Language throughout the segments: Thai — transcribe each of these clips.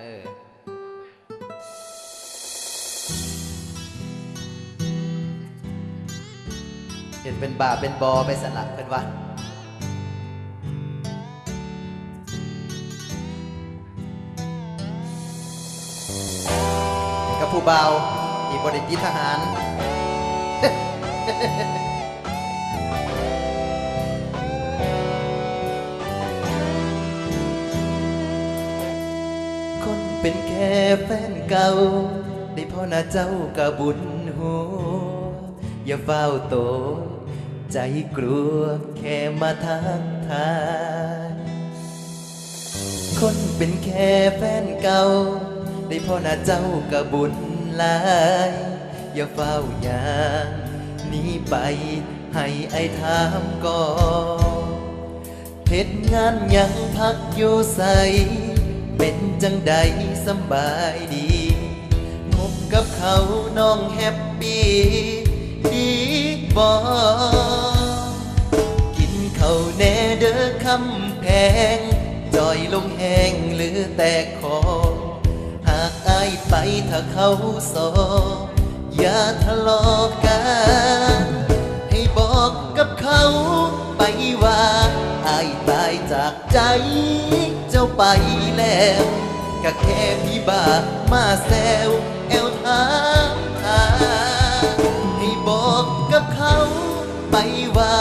เออเห็นเป็นบาเป็นบอไปสลักเพิ่นว่านี่กับผู้เบาวที่บริติทหาร แค่แฟนเก่า ได้พ่อหน้าเจ้ากะบุญหัวอย่าเฝ้าโต ใจกลัวแค่มาทักทายคนเป็นแค่แฟนเก่า ได้พ่อหน้าเจ้ากะบุญหลาย อย่าเฝ้ายางนีไปให้ไอ้ถามก่อนเหตุงานยังพักอยู่ใส เป็นจังใดสบายดีพบกับเขาน้องแฮปปี้ดีบอกินเขาแน่เด้อคำแพงจอยลงแหงหรือแต่คอหากอายไปถ้าเขาสออย่าทะเลาะ ก็แค่พี่บ้ามาแซวแอวถามหาให้บอกกับเขาไปว่า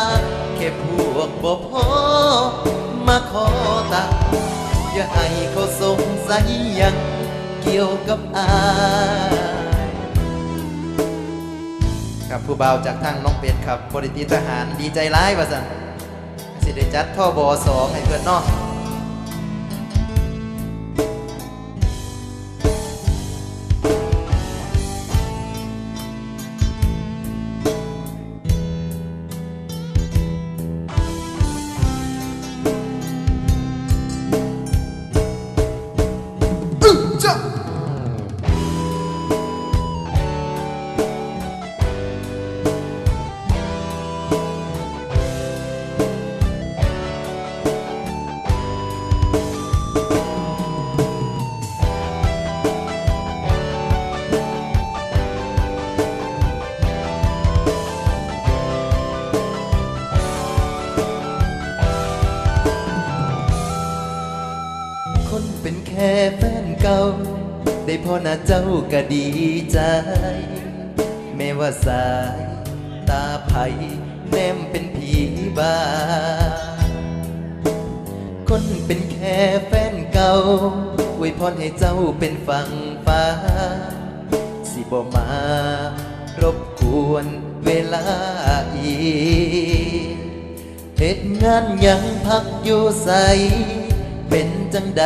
แค่พวกบ่พอมาขอตักอย่าให้เขาสงสัยยังเกี่ยวกับอายครับผู้บ่าวจากทางน้องเป็ดครับบริติทหารดีใจร้ายว่าสันสิได้จัดท่อบอสองให้เพื่อนเนาะ ค่แฟนเก่า ได้พอหน้าเจ้าก็ดีใจ แม้ว่าสาย ตาไผ่แนมเป็นผีบา คนเป็นแค่แฟนเก่าอวยพรให้เจ้าเป็นฝั่งฟ้า สิบ่มารบกวนเวลาอีเหตุงานยังพักอยู่ใส เป็นจังใด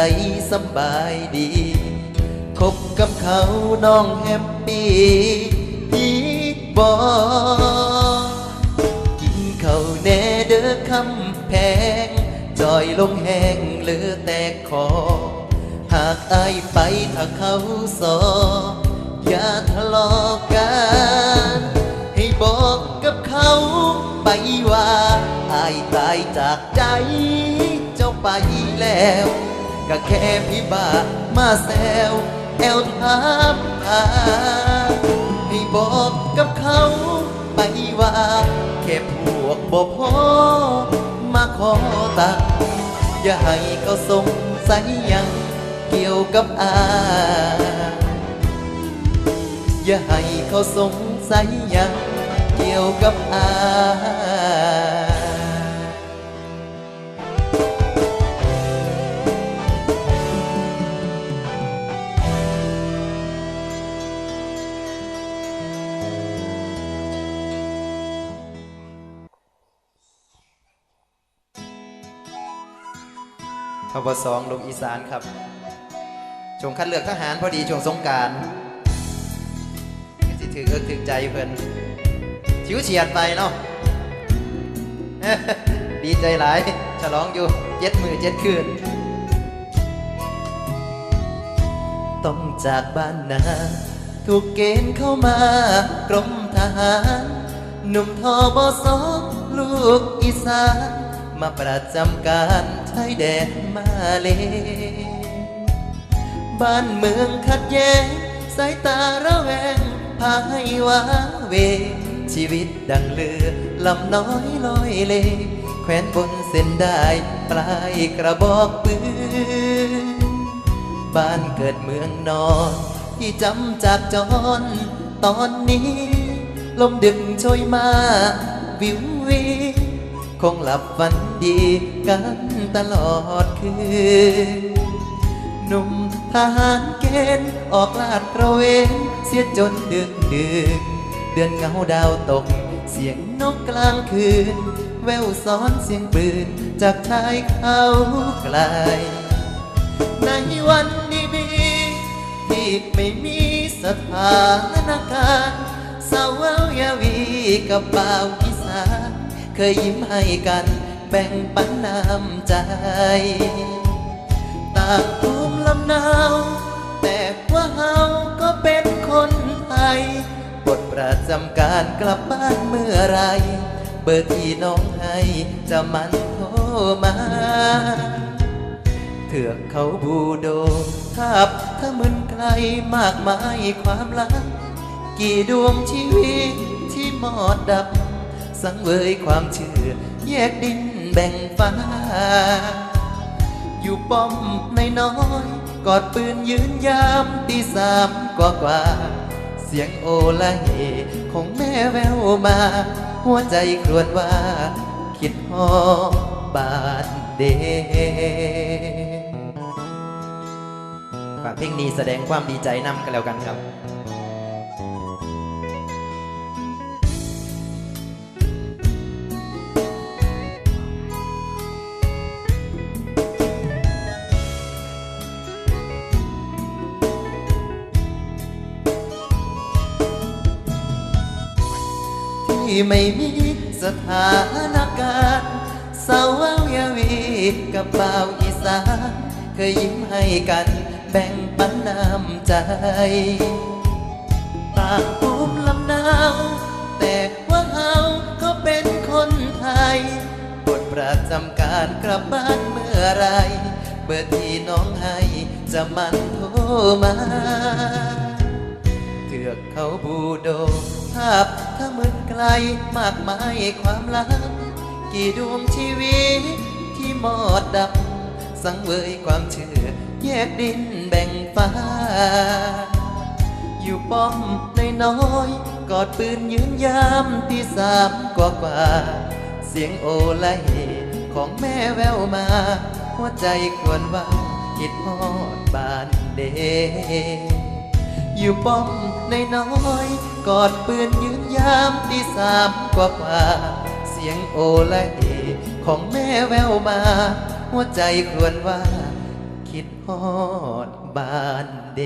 สบายดี คบกับเขาน้องแฮปปี้ดีบอกินเขาแน่เด้อคำแพงจอยลงแหงเหลือแต่คอ หากอายไปถ้าเขาสอ อย่าทะเลาะกัน ให้บอกกับเขาไปว่าอายตายจากใจ ไปแล้ว ก็แค่พี่บามาแซวแอวถามหาให้บอกกับเขาไปว่า แค่พวกบ่พอมาขอตักอย่าให้เขาสงสัยยังเกี่ยวกับอาอย่าให้เขาสงสัยยังเกี่ยวกับอา ยทบสองลงอีสานครับช่วงคัดเลือกทหารพอดีช่วงสงกรารสิถือเอิกถึงใจเพิ่นชิวเฉียดไปเนาะดีใจหลาย ฉลองอยู่เจ็ดมือเจ็ดคืน ต้องจากบ้านนาถูกเกณฑ์เข้ามากรมทหาร หนุ่มทอบอสองลูกอีสานมาประจำการ ชายแดนมาเล บ้านเมืองขัดแย้ง สายตาระแวง พาให้ว้าเว ชีวิตดังเรือลำน้อยลอยเล แขวนบนเส้นได้ปลายกระบอกปืน บ้านเกิดเมืองนอน ที่จำจากจรตอนนี้ ลมดึกโชยมา วิววี คงหลับฝันดีกันตลอดคืนหนุ่มทหารเกณฑ์ออกลาดตระเวนเสียจนดึกดึก เดือนเงาดาวตก เสียงนกกลางคืน แววซ้อนเสียงปืน จากชายเขาไกล ในวันดีๆที่ไม่มีสถานการณ์สาวเว้ายาวีกับบ่าวอี เคยยิ้มให้กันแบ่งปันน้ำใจต่างภูมิลำเนาแต่ว่าเฮาก็เป็นคนไทยบทประจำการกลับบ้านเมื่อไร เบอร์ที่น้องให้จะมันโทรมาเถือกเขาบูโดทับถ้ามึนไกลมากมายความลัก กี่ดวงชีวิตที่หมอดดับ สังเวยความเชื่อ แยกดินแบ่งฟ้า อยู่ป้อมในน้อยกอดปืนยืนยามตีสามกว่ากว่า เสียงโอละเฮของแม่แววมา หัวใจครวญว่า คิดฮอบานเดฝากเพลงนี้แสดงความดีใจนำกันแล้วกันครับ ไม่มีสถานการณ์สาววายาวีกับบ่าอีสานเคยยิ้มให้กันแบ่งปันน้ำใจต่างภูมิลำเนาแต่ว่าเฮาก็เป็นคนไทยบทประจำการกลับบ้านเมื่อไร เบอร์ที่น้องให้จะมันโทรมา เถือกเขาบูโด ภาพถ้ามืดไกลมากมายความลับกี่ดวงชีวิตที่หมอดดับ สังเวยความเชื่อ แยกดินแบ่งฟ้า อยู่ป้อมในน้อยกอดปืนยืนยามที่สามกว่ากว่า เสียงโอลของแม่แววมา หัวใจควรว่าคิดฮอดบานเด อยู่ป้อมในน้อยกอดปืนยืนยามตีสามกว่ากว่าเสียงโอและเอของแม่แววมา หัวใจครวญว่า คิดฮอดบ้านเด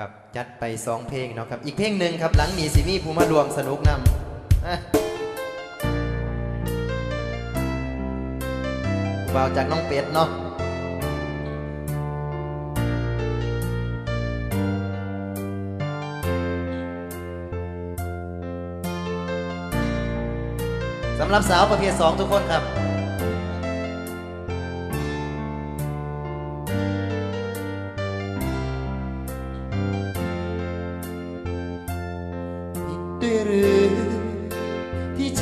ครับจัดไปสองเพลงเนาะครับ อีกเพลงหนึ่งครับ หลังนี้สิมีผู้มารวมสนุกนำอะบ่าจากน้องเป็ดเนาะสำหรับสาวประเภทสองทุกคนครับ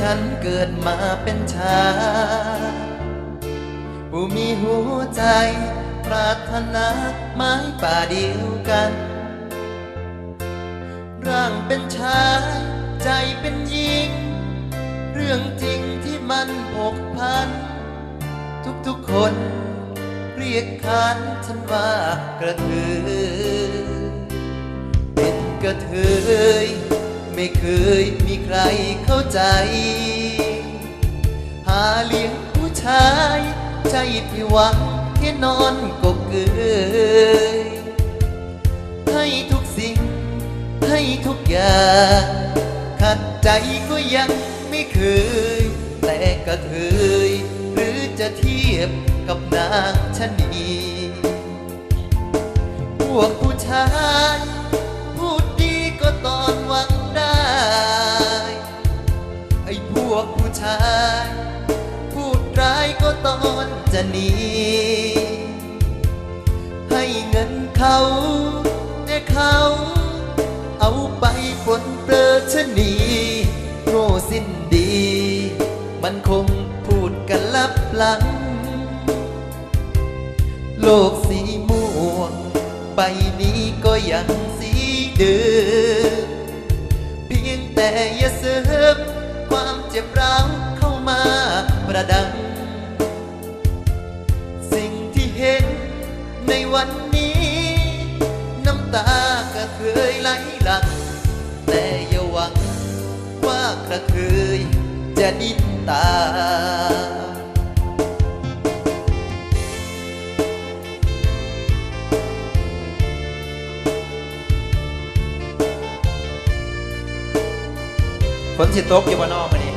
ฉันเกิดมาเป็นชายผู้มีหัวใจปรารถนาไม้ป่าเดียวกัน ร่างเป็นชายใจเป็นหญิง เรื่องจริงที่มันผกพัน ทุกๆคนเรียกขานฉันว่ากระเทือเป็นกระเทย ไม่เคยมีใครเข้าใจ หาเลี้ยงผู้ชาย ใจที่หวังแค่นอนกกเกยให้ทุกสิ่ง ให้ทุกอย่าง ขัดใจก็ยังไม่เคย แต่กระเทยหรือจะเทียบกับนางชะนี พวกผู้ชาย จะหนีให้เงินเขา แต่เขาเอาไปปนเปื้อชะนีโง่สิ้นดี มันคงพูดกันลับหลัง โลกสีม่วงใบนี้ก็ยังสีเดิมเพียงแต่อย่าเสริมความเจ็บร้าวเข้ามาประดัง ระเคยจะดิ้นตาฝนสิตกอยู่บนนอกมานี่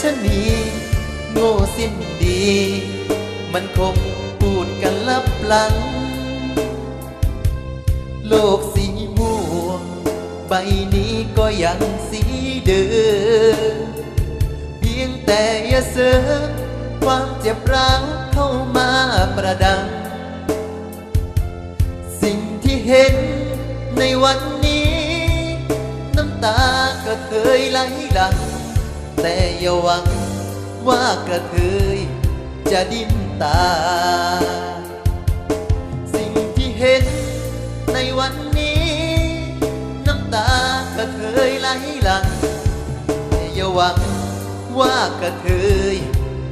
ชะนีโง่สิ้นดี มันคงพูดกันลับหลัง โลกสีม่วง ใบนี้ก็ยังสีเดิมเพียงแต่อย่าเสริมความเจ็บร้าวเข้ามาประดัง สิ่งที่เห็นในวันนี้ น้ำตาก็เคยไหลหลัง แต่อย่าหวังว่ากระเทยจะดิ้นตายสิ่งที่เห็นในวันนี้ น้ำตากะเทยไหลหลังแต่อย่าหวังว่ากระเทย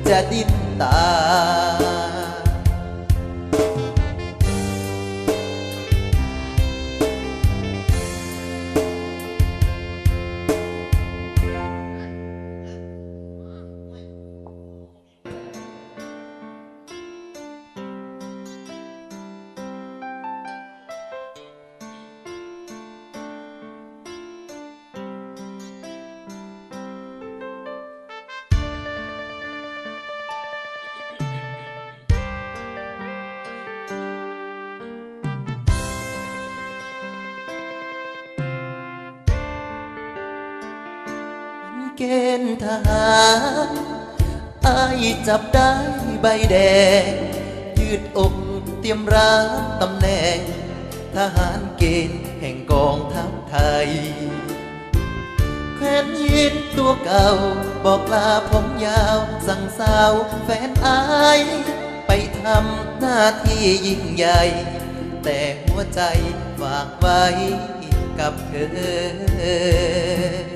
จะดิ้นตา กณฑ์ทหารอายจับได้ใบแดง ยืดอกเตรียมรับตำแหน่ง ทหารเกณฑ์แห่งกองทัพไทย แขวนยืนตัวเก่า บอกลาผมยาว สั่งสาวแฟนอาย ไปทำหน้าที่ยิ่งใหญ่ แต่หัวใจฝากไว้กับเธอ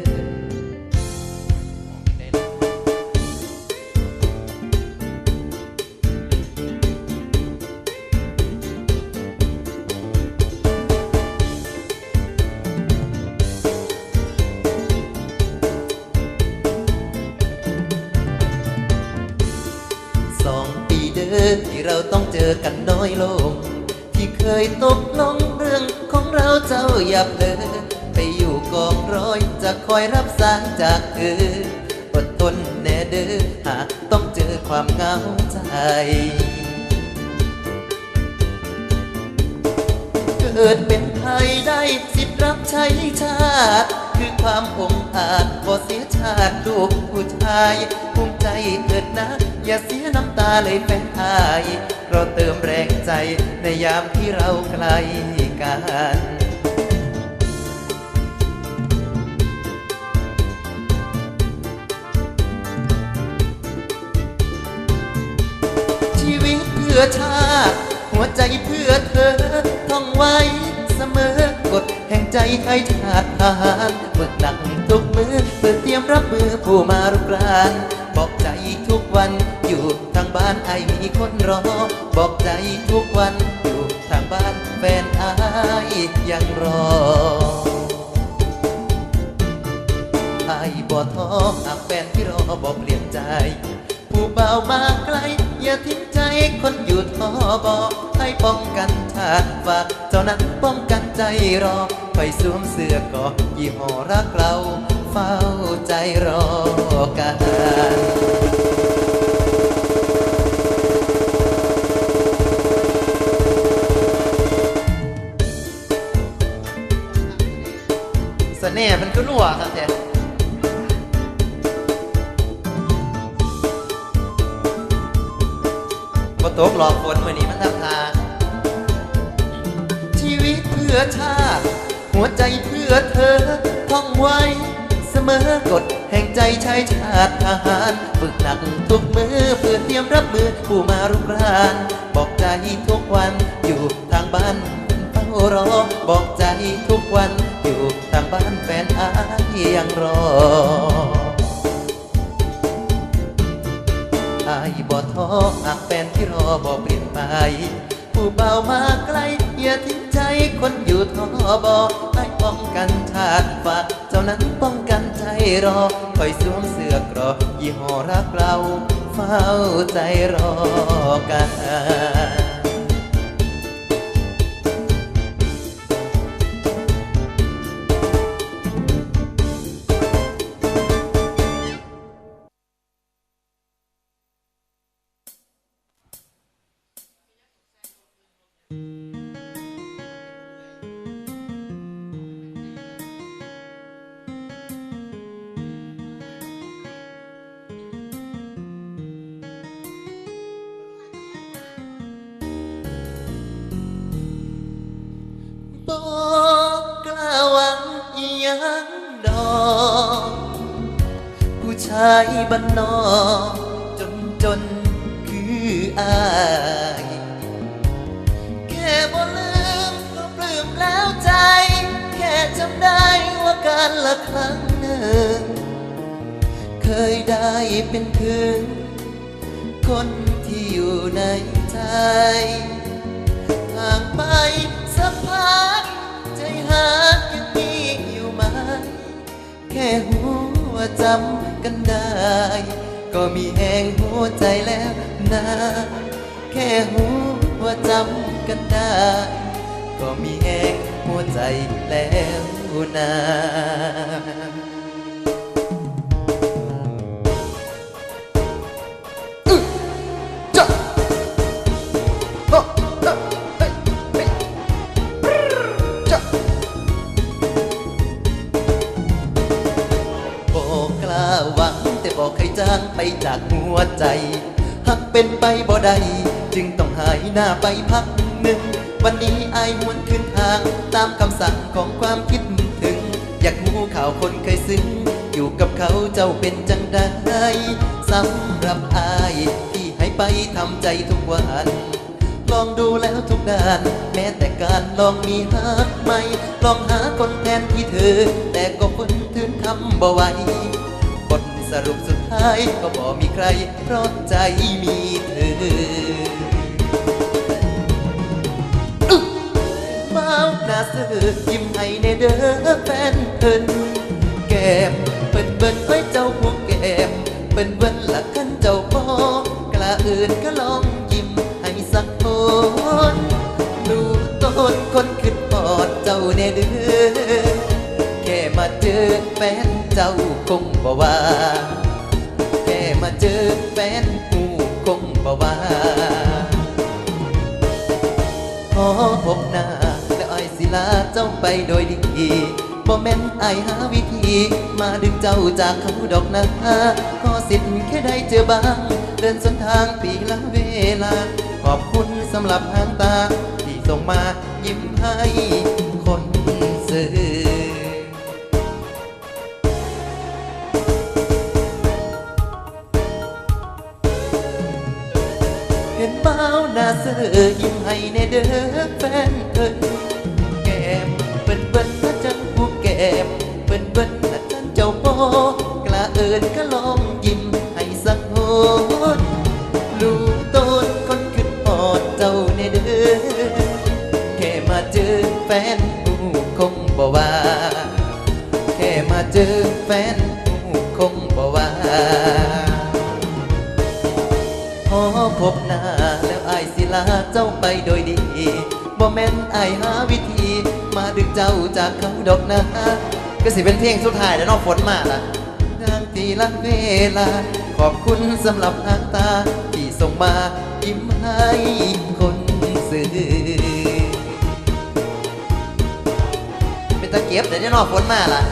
เกิดเป็นไทยได้สิทธิ์รับใช้ชาติ คือความองอาจบ่เสียชาติลูกผู้ชายภูมิใจเกิดนะ อย่าเสียน้ำตาเลยแฟนไทยเราเติมแรงใจในยามที่เราไกลกัน อชาติหัวใจเพื่อเธอท่องไว้เสมอกฎแห่งใจให้ชาติทารเมื่อหนักทุกมือเพื่อเตรียมรับมือผู้มารุกรานบอกใจทุกวันอยู่ทางบ้านไอมีคนรอ บอกใจทุกวันอยู่ทางบ้านแฟนไอายยังรอไอ้บ่ท้อหากแฟนที่รอบ่เปลี่ยนใจ ผู้เบามาไกล อย่าทิ้งใจคนอยู่ท้อบอให้ป้องกันชาติฝากเจ้านั้นป้องกันใจรอไปสวมเสื้อกอยี่ห้อรักเราเฝ้าใจรอกันเสน่ห์มันก็รั่วครับแท้ ตกหลอกฝนมื่อนี้มันทำทาชีวิตเพื่อชาติหัวใจเพื่อเธอท่องไว้ เสมอกฎแห่งใจชายชาติทหารฝึกหนักทุกมือเพื่อเตรียมรับมือผู้มารุกราน บอกใจทุกวันอยู่ทางบ้านเฝ้ารอ บอกใจทุกวันอยู่ทางบ้านแฟนอายยังรอ อายบ่ท้อหากแฟนที่รอบ่เปลี่ยนไป ผู้เบามาไกลอย่าทิ้งใจคนอยู่ท้อบ่ให้ป้องกันชาติฝากเจ้านั้นป้องกันใจรอคอยสวมเสื้อกรอยี่ห้อรักเรา เฝ้าใจรอกัน งดอก ผู้ชายบ้านนอกจนจนคืออายแค่บ่ลืมก็ปลื้มแล้วใจ แค่จำได้ว่าการละครั้งหนึ่ง เคยได้เป็นถึงคนที่อยู่ในใจห่างไปสักพัก ค่หัวจำกันได้ ก็มีแหงหัวใจแล้วนะแค่หัวจำกันได้ ก็มีแหงหัวใจแล้วนะจ้ะ อกใครจ้างไปจากหัวใจ หักเป็นไปบ่ได้จึงต้องหายหน้าไปพักหนึ่ง วันนี้อายหวนขึ้นทาง ตามคำสั่งของความคิดถึง อยากหูข่าวคนเคยซึ้ง อยู่กับเขาเจ้าเป็นจังได้สำหรับอายที่ให้ไปทำใจทุกวันลองดูแล้วทุกด้าน แม้แต่การลองมีฮักใหม่ ลองหาคนแทนที่เธอ แต่ก็พ้นทืนทำบ่ไหว สรุปสุดท้ายก็บ่มีใคร เพราะใจมีเธอเมาหน้าเสือยิ้มให้ในเด้อแฟนเพิ่นแก้มเปิ้นเบิ้นไว้เจ้าพวกแก้มเปิ้นเบิ้นละกันเจ้าพ่อกล้าอื่นก็ลองยิ้มให้สักคนดูต้นคนขึ้นปอดเจ้าในเด้อแค่มาเจอแฟน เจ้าคงบ่ว่าแค่มาเจอแฟนกูคงบ่ว่าขอพบหน้าแล้วไอ้ายสิลาเจ้าไปโดยดีบ่แม่นไอหาวิธี มาดึงเจ้าจากเขาดอกนะขอสิทธิ์แค่ได้เจอบ้าง เดินสนทางปีละเวลา ขอบคุณสำหรับหางตา ที่ส่งมายิ้มให้ พบหน้าแล้วอายสิลาเจ้าไปโดยดีบ่แม่นอายหาวิธี มาดึงเจ้าจากเขาดอกนะก็สิเป็นเพลงสุดท้ายแล้วนอกฝนมาล่ะนางทีละเวลา ขอบคุณสำหรับน้ำตา ที่ส่งมายิ้มให้คนสื่อเป็นตะเกียบเดี๋ยวนี้นอกฝนมาล่ะ